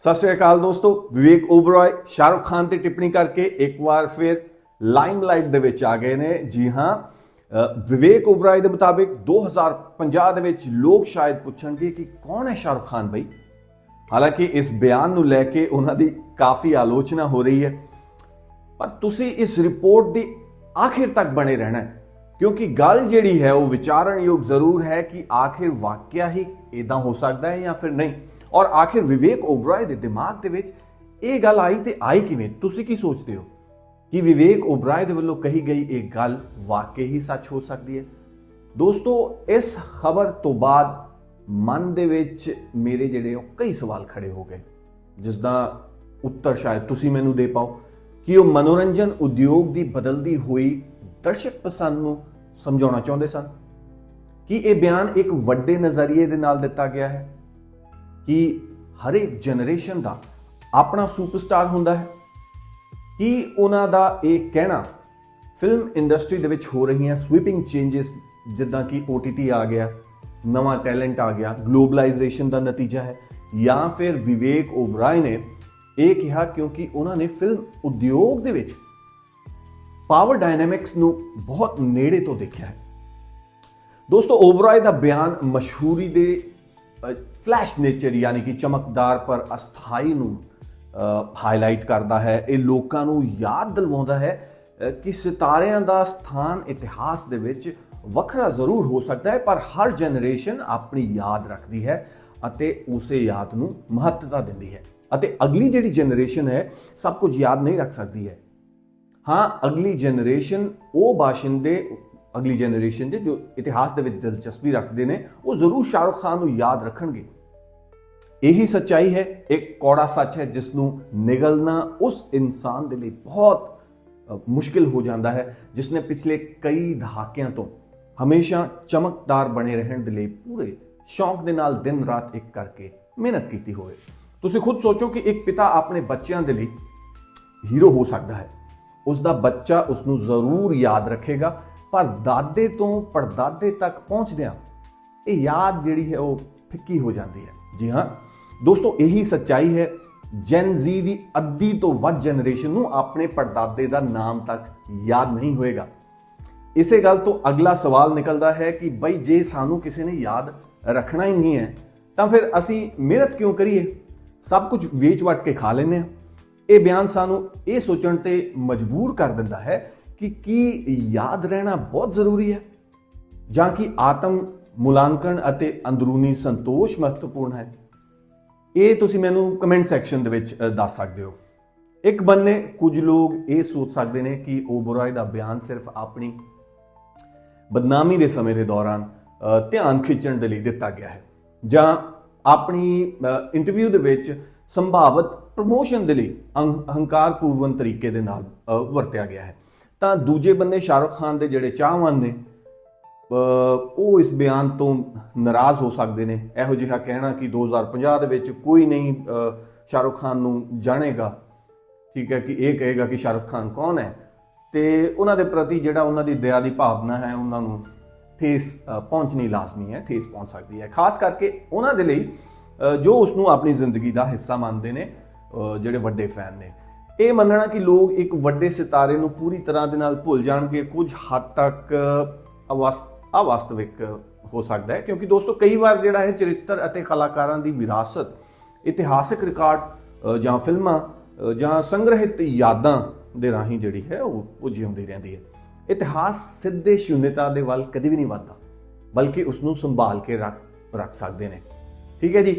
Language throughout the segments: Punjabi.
ਸਤਿ ਸ਼੍ਰੀ ਅਕਾਲ ਦੋਸਤੋ, ਵਿਵੇਕ ਓਬਰਾਏ, ਸ਼ਾਹਰੁਖ ਖਾਨ ਤੇ ਟਿੱਪਣੀ ਕਰਕੇ ਇੱਕ ਵਾਰ ਫਿਰ ਲਾਈਮਲਾਈਟ ਦੇ ਵਿੱਚ ਆ ਗਏ ਨੇ। ਜੀ ਹਾਂ ਵਿਵੇਕ ਓਬਰਾਏ ਦੇ ਮੁਤਾਬਿਕ 2050 ਦੇ ਵਿੱਚ ਲੋਕ ਸ਼ਾਇਦ ਪੁੱਛਣਗੇ ਕਿ ਕੌਣ ਹੈ ਸ਼ਾਹਰੁਖ ਖਾਨ ਬਈ? ਹਾਲਾਂਕਿ ਇਸ ਬਿਆਨ ਨੂੰ ਲੈ ਕੇ ਉਹਨਾਂ ਦੀ ਕਾਫੀ ਆਲੋਚਨਾ ਹੋ ਰਹੀ ਹੈ। ਪਰ ਤੁਸੀਂ ਇਸ ਰਿਪੋਰਟ ਦੀ ਆਖਿਰ ਤੱਕ ਬਣੇ ਰਹਿਣਾ ਕਿਉਂਕਿ ਗੱਲ ਜਿਹੜੀ ਹੈ ਉਹ ਵਿਚਾਰਨਯੋਗ ਜ਼ਰੂਰ ਹੈ ਕਿ ਆਖਿਰ ਵਾਕਿਆ ਹੀ ਇਦਾਂ ਹੋ ਸਕਦਾ ਹੈ ਜਾਂ ਫਿਰ ਨਹੀਂ? ਔਰ ਆਖਿਰ ਵਿਵੇਕ ਓਬਰਾਏ ਦੇ ਦਿਮਾਗ ਦੇ ਵਿੱਚ ਇਹ ਗੱਲ ਆਈ ਤੇ ਆਈ ਕਿਵੇਂ? ਤੁਸੀਂ ਕੀ ਸੋਚਦੇ ਹੋ? ਕਿ ਵਿਵੇਕ ਓਬਰਾਏ ਦੇ ਵੱਲੋਂ ਕਹੀ ਗਈ ਇਹ ਗੱਲ ਵਾਕਈ ਹੀ ਸੱਚ ਹੋ ਸਕਦੀ ਹੈ? ਦੋਸਤੋ, ਇਸ ਖਬਰ ਤੋਂ ਬਾਅਦ ਮਨ ਦੇ ਵਿੱਚ ਮੇਰੇ ਜਿਹੜੇ ਉਹ ਕਈ ਸਵਾਲ ਖੜੇ ਹੋ ਗਏ। ਜਿਸ ਦਾ ਉੱਤਰ ਸ਼ਾਇਦ ਤੁਸੀਂ ਮੈਨੂੰ ਦੇ ਪਾਓ ਕਿ ਉਹ ਮਨੋਰੰਜਨ ਉਦਯੋਗ ਦੀ ਬਦਲਦੀ ਹੋਈ ਦਰਸ਼ਕ ਪਸੰਦ ਨੂੰ ਸਮਝਾਉਣਾ ਚਾਹੁੰਦੇ ਸਨ। ਕਿ ਇਹ ਬਿਆਨ ਇੱਕ ਵੱਡੇ ਨਜ਼ਰੀਏ ਦੇ ਨਾਲ ਦਿੱਤਾ ਗਿਆ ਹੈ ਕਿ ਹਰੇਕ ਜਨਰੇਸ਼ਨ ਦਾ ਆਪਣਾ ਸੁਪਰਸਟਾਰ ਹੁੰਦਾ ਹੈ, ਕਿ ਉਹਨਾਂ ਦਾ ਇਹ ਕਹਿਣਾ ਫਿਲਮ ਇੰਡਸਟਰੀ ਦੇ ਵਿੱਚ ਹੋ ਰਹੀਆਂ ਸਵੀਪਿੰਗ ਚੇਂਜਸ ਜਿੱਦਾਂ ਕਿ OTT ਆ ਗਿਆ, ਨਵਾਂ ਟੈਲੈਂਟ ਆ ਗਿਆ ਗਲੋਬਲਾਈਜੇਸ਼ਨ ਦਾ ਨਤੀਜਾ ਹੈ, ਜਾਂ ਫਿਰ ਵਿਵੇਕ ਓਬਰਾਏ ਨੇ ਇਹ ਕਿਹਾ ਕਿਉਂਕਿ ਉਹਨਾਂ ਨੇ ਫਿਲਮ ਉਦਯੋਗ ਦੇ ਵਿੱਚ ਪਾਵਰ ਡਾਇਨਾਮਿਕਸ ਨੂੰ ਬਹੁਤ ਨੇੜੇ ਤੋਂ ਦੇਖਿਆ ਹੈ। ਦੋਸਤੋ ਓਬਰਾਏ ਦਾ ਬਿਆਨ ਮਸ਼ਹੂਰੀ ਦੇ ਫਲੈਸ਼ ਨੇਚਰ ਯਾਨੀ ਕਿ ਚਮਕਦਾਰ ਪਰ ਅਸਥਾਈ ਨੂੰ ਹਾਈਲਾਈਟ ਕਰਦਾ ਹੈ। ਇਹ ਲੋਕਾਂ ਨੂੰ ਯਾਦ ਦਿਲਵਾਉਂਦਾ ਹੈ ਕਿ ਸਿਤਾਰਿਆਂ ਦਾ ਸਥਾਨ ਇਤਿਹਾਸ ਦੇ ਵਿੱਚ ਵੱਖਰਾ ਜ਼ਰੂਰ ਹੋ ਸਕਦਾ ਹੈ, ਪਰ ਹਰ ਜਨਰੇਸ਼ਨ ਆਪਣੀ ਯਾਦ ਰੱਖਦੀ ਹੈ ਅਤੇ ਉਸੇ ਯਾਦ ਨੂੰ ਮਹੱਤਤਾ ਦਿੰਦੀ ਹੈ। ਅਤੇ ਅਗਲੀ ਜਿਹੜੀ ਜਨਰੇਸ਼ਨ ਹੈ, ਸਭ ਕੁਝ ਯਾਦ ਨਹੀਂ ਰੱਖ ਸਕਦੀ ਹੈ। ਹਾਂ, ਅਗਲੀ ਜਨਰੇਸ਼ਨ ਉਹ ਬਾਸ਼ਿੰਦੇ ਅਗਲੀ ਜਨਰੇਸ਼ਨ ਦੇ ਜੋ ਇਤਿਹਾਸ ਦੇ ਵਿੱਚ ਦਿਲਚਸਪੀ ਰੱਖਦੇ ਨੇ, ਉਹ ਜ਼ਰੂਰ ਸ਼ਾਹਰੁਖ ਖਾਨ ਨੂੰ ਯਾਦ ਰੱਖਣਗੇ। ਇਹੀ ਸੱਚਾਈ ਹੈ, ਇੱਕ ਕੌੜਾ ਸੱਚ ਹੈ, ਜਿਸ ਨੂੰ ਨਿਗਲਣਾ ਉਸ ਇਨਸਾਨ ਦੇ ਲਈ ਬਹੁਤ ਮੁਸ਼ਕਿਲ ਹੋ ਜਾਂਦਾ ਹੈ ਜਿਸ ਨੇ ਪਿਛਲੇ ਕਈ ਦਹਾਕਿਆਂ ਤੋਂ ਹਮੇਸ਼ਾ ਚਮਕਦਾਰ ਬਣੇ ਰਹਿਣ ਦੇ ਲਈ ਪੂਰੇ ਸ਼ੌਂਕ ਦੇ ਨਾਲ ਦਿਨ ਰਾਤ ਇੱਕ ਕਰਕੇ ਮਿਹਨਤ ਕੀਤੀ ਹੋਵੇ। ਤੁਸੀਂ ਖੁਦ ਸੋਚੋ ਕਿ ਇੱਕ ਪਿਤਾ ਆਪਣੇ ਬੱਚਿਆਂ ਦੇ ਲਈ ਹੀਰੋ ਹੋ ਸਕਦਾ ਹੈ। ਉਸ ਦਾ ਬੱਚਾ ਉਸ ਨੂੰ ਜ਼ਰੂਰ ਯਾਦ ਰੱਖੇਗਾ। ਪਰ ਦਾਦੇ ਤੋਂ ਪੜਦਾਦੇ ਤੱਕ ਪਹੁੰਚਦਿਆਂ ਇਹ ਯਾਦ ਜਿਹੜੀ ਹੈ ਉਹ ਫਿੱਕੀ ਹੋ ਜਾਂਦੀ ਹੈ। ਜੀ ਹਾਂ, ਦੋਸਤੋ, ਇਹੀ ਸੱਚਾਈ ਹੈ ਜੈਨ ਜ਼ੀ ਦੀ ਅੱਧੀ ਤੋਂ ਵੱਧ ਜਨਰੇਸ਼ਨ ਨੂੰ ਆਪਣੇ ਪੜਦਾਦੇ ਦਾ ਨਾਮ ਤੱਕ ਯਾਦ ਨਹੀਂ ਹੋਏਗਾ। ਇਸੇ ਗੱਲ ਤੋਂ ਅਗਲਾ ਸਵਾਲ ਨਿਕਲਦਾ ਹੈ ਕਿ ਬਈ ਜੇ ਸਾਨੂੰ ਕਿਸੇ ਨੇ ਯਾਦ ਰੱਖਣਾ ਹੀ ਨਹੀਂ ਹੈ, ਤਾਂ ਫਿਰ ਅਸੀਂ ਮਿਹਨਤ ਕਿਉਂ ਕਰੀਏ? ਸਭ ਕੁਝ ਵੇਚ ਵਟ ਕੇ ਖਾ ਲੈਂਦੇ ਹਾਂ। ਇਹ ਬਿਆਨ ਸਾਨੂੰ ਇਹ ਸੋਚਣ ਤੇ ਮਜਬੂਰ ਕਰ ਦਿੰਦਾ ਹੈ ਕਿ ਕੀ ਯਾਦ ਰਹਿਣਾ ਬਹੁਤ ਜ਼ਰੂਰੀ ਹੈ? ਜਾਂ ਕਿ ਆਤਮ ਮੁਲਾਂਕਣ ਅਤੇ ਅੰਦਰੂਨੀ ਸੰਤੋਸ਼ ਮਹੱਤਵਪੂਰਨ ਹੈ? ਇਹ ਤੁਸੀਂ ਮੈਨੂੰ ਕਮੈਂਟ ਸੈਕਸ਼ਨ ਦੇ ਵਿੱਚ ਦੱਸ ਸਕਦੇ ਹੋ। ਇੱਕ ਬੰਨੇ ਕੁਝ ਲੋਕ ਇਹ ਸੋਚ ਸਕਦੇ ਨੇ ਕਿ ਓਬਰਾਏ ਦਾ ਬਿਆਨ ਸਿਰਫ ਆਪਣੀ ਬਦਨਾਮੀ ਦੇ ਸਮੇਂ ਦੇ ਦੌਰਾਨ ਧਿਆਨ ਖਿੱਚਣ ਦੇ ਲਈ ਦਿੱਤਾ ਗਿਆ ਹੈ। ਜਾਂ ਆਪਣੀ ਇੰਟਰਵਿਊ ਦੇ ਵਿੱਚ ਸੰਭਾਵਤ ਪ੍ਰਮੋਸ਼ਨ ਦੇ ਲਈ ਅਹੰ- ਅਹੰਕਾਰਪੂਰਵਨ ਤਰੀਕੇ ਦੇ ਨਾਲ ਵਰਤਿਆ ਗਿਆ ਹੈ। ਤਾਂ ਦੂਜੇ ਬੰਨੇ ਸ਼ਾਹਰੁਖ ਖਾਨ ਦੇ ਜਿਹੜੇ ਚਾਹਵਾਨ ਨੇ ਉਹ ਇਸ ਬਿਆਨ ਤੋਂ ਨਾਰਾਜ਼ ਹੋ ਸਕਦੇ ਨੇ। ਇਹੋ ਜਿਹਾ ਕਹਿਣਾ ਕਿ 2050 ਦੇ ਵਿੱਚ ਕੋਈ ਨਹੀਂ ਸ਼ਾਹਰੁਖ ਖਾਨ ਨੂੰ ਜਾਣੇਗਾ। ਠੀਕ ਹੈ ਕਿ ਇਹ ਕਹੇਗਾ ਕਿ ਸ਼ਾਹਰੁਖ ਖਾਨ ਕੌਣ ਹੈ। ਤੇ ਉਹਨਾਂ ਦੇ ਪ੍ਰਤੀ ਜਿਹੜਾ ਉਹਨਾਂ ਦੀ ਦਇਆ ਦੀ ਭਾਵਨਾ ਹੈ, ਉਹਨਾਂ ਨੂੰ ਠੇਸ ਪਹੁੰਚਣੀ ਲਾਜ਼ਮੀ ਹੈ, ਠੇਸ ਪਹੁੰਚ ਸਕਦੀ ਹੈ। ਖਾਸ ਕਰਕੇ ਉਹਨਾਂ ਦੇ ਲਈ ਜੋ ਉਸ ਨੂੰ ਆਪਣੀ ਜ਼ਿੰਦਗੀ ਦਾ ਹਿੱਸਾ ਮੰਨਦੇ ਨੇ ਜਿਹੜੇ ਵੱਡੇ ਫੈਨ ਨੇ। ਇਹ ਮੰਨਣਾ ਕਿ ਲੋਕ ਇੱਕ ਵੱਡੇ ਸਿਤਾਰੇ ਨੂੰ ਪੂਰੀ ਤਰ੍ਹਾਂ ਦੇ ਨਾਲ ਭੁੱਲ ਜਾਣਗੇ, ਕੁਝ ਹੱਦ ਤੱਕ ਅਵਸ- ਅਵਾਸਤਵਿਕ ਹੋ ਸਕਦਾ ਹੈ। ਕਿਉਂਕਿ ਦੋਸਤੋ, ਕਈ ਵਾਰ ਜਿਹੜਾ ਹੈ ਚਰਿੱਤਰ ਅਤੇ ਕਲਾਕਾਰਾਂ ਦੀ ਵਿਰਾਸਤ, ਇਤਿਹਾਸਕ ਰਿਕਾਰਡ ਜਾਂ ਫਿਲਮਾਂ ਜਾਂ ਸੰਗ੍ਰਹਿਤ ਯਾਦਾਂ ਦੇ ਰਾਹੀਂ ਜਿਹੜੀ ਹੈ ਉਹ ਉਹ ਜਿਉਂਦੀ ਰਹਿੰਦੀ ਹੈ। ਇਤਿਹਾਸ ਸਿੱਧੇ ਸ਼ੂਨਿਤਾ ਦੇ ਵੱਲ ਕਦੇ ਵੀ ਨਹੀਂ ਵੱਧਦਾ, ਬਲਕਿ ਉਸ ਨੂੰ ਸੰਭਾਲ ਕੇ ਰੱਖ ਰੱਖ ਸਕਦੇ ਨੇ। ਠੀਕ ਹੈ ਜੀ?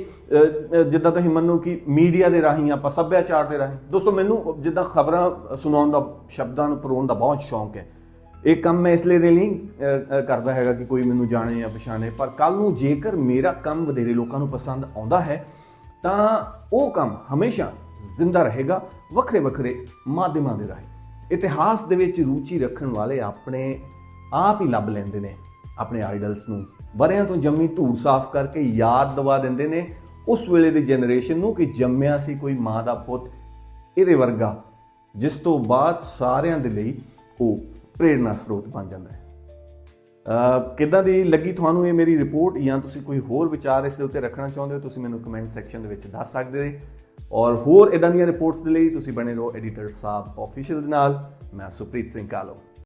ਜਿੱਦਾਂ ਤੁਸੀਂ ਮੰਨੋ ਕਿ ਮੀਡੀਆ ਦੇ ਰਾਹੀਂ ਆਪਾਂ ਸੱਭਿਆਚਾਰ ਦੇ ਰਾਹੀਂ। ਦੋਸਤੋ, ਮੈਨੂੰ ਜਿੱਦਾਂ ਖਬਰਾਂ ਸੁਣਾਉਣ ਦਾ, ਸ਼ਬਦਾਂ ਨੂੰ ਪਰੋਣ ਦਾ ਬਹੁਤ ਸ਼ੌਂਕ ਹੈ। ਇਹ ਕੰਮ ਮੈਂ ਇਸ ਲਈ ਦੇ ਨਹੀਂ ਕਰਦਾ ਹੈਗਾ ਕਿ ਕੋਈ ਮੈਨੂੰ ਜਾਣੇ ਜਾਂ ਪਛਾਣੇ। ਪਰ ਕੱਲ ਨੂੰ ਜੇਕਰ ਮੇਰਾ ਕੰਮ ਵਧੇਰੇ ਲੋਕਾਂ ਨੂੰ ਪਸੰਦ ਆਉਂਦਾ ਹੈ, ਤਾਂ ਉਹ ਕੰਮ ਹਮੇਸ਼ਾ ਜ਼ਿੰਦਾ ਰਹੇਗਾ ਵੱਖਰੇ ਵੱਖਰੇ ਮਾਧਿਅਮਾਂ ਦੇ ਰਾਹੀਂ। ਇਤਿਹਾਸ ਦੇ ਵਿੱਚ ਰੁਚੀ ਰੱਖਣ ਵਾਲੇ ਆਪਣੇ ਆਪ ਹੀ ਲੱਭ ਲੈਂਦੇ ਨੇ। ਆਪਣੇ ਆਈਡਲਸ ਨੂੰ। ਵਰਿਆਂ ਤੋਂ ਜੰਮੀ ਧੂੜ ਸਾਫ਼ ਕਰਕੇ ਯਾਦ ਦਵਾ ਦਿੰਦੇ ਨੇ ਉਸ ਵੇਲੇ ਦੀ ਜਨਰੇਸ਼ਨ ਨੂੰ ਕਿ ਜੰਮਿਆ ਸੀ ਕੋਈ ਮਾਂ ਦਾ ਪੁੱਤ ਇਹਦੇ ਵਰਗਾ, ਜਿਸ ਤੋਂ ਬਾਅਦ ਸਾਰਿਆਂ ਦੇ ਲਈ ਉਹ ਪ੍ਰੇਰਨਾ ਸਰੋਤ ਬਣ ਜਾਂਦਾ ਹੈ। ਕਿੱਦਾਂ ਦੀ ਲੱਗੀ ਤੁਹਾਨੂੰ ਇਹ ਮੇਰੀ ਰਿਪੋਰਟ ਜਾਂ ਤੁਸੀਂ ਕੋਈ ਹੋਰ ਵਿਚਾਰ ਇਸ ਦੇ ਉੱਤੇ ਰੱਖਣਾ ਚਾਹੁੰਦੇ ਹੋ ਤੁਸੀਂ ਮੈਨੂੰ ਕਮੈਂਟ ਸੈਕਸ਼ਨ ਦੇ ਵਿੱਚ ਦੱਸ ਸਕਦੇ ਔਰ ਹੋਰ ਇਦਾਂ ਦੀਆਂ ਰਿਪੋਰਟਸ ਦੇ ਲਈ ਤੁਸੀਂ ਬਣੇ ਰਹੋ ਐਡੀਟਰ ਸਾਹਿਬ ਆਫੀਸ਼ੀਅਲ ਦੇ ਨਾਲ, ਮੈਂ ਸੁਪ੍ਰੀਤ ਸਿੰਘ ਕਾਲੋ।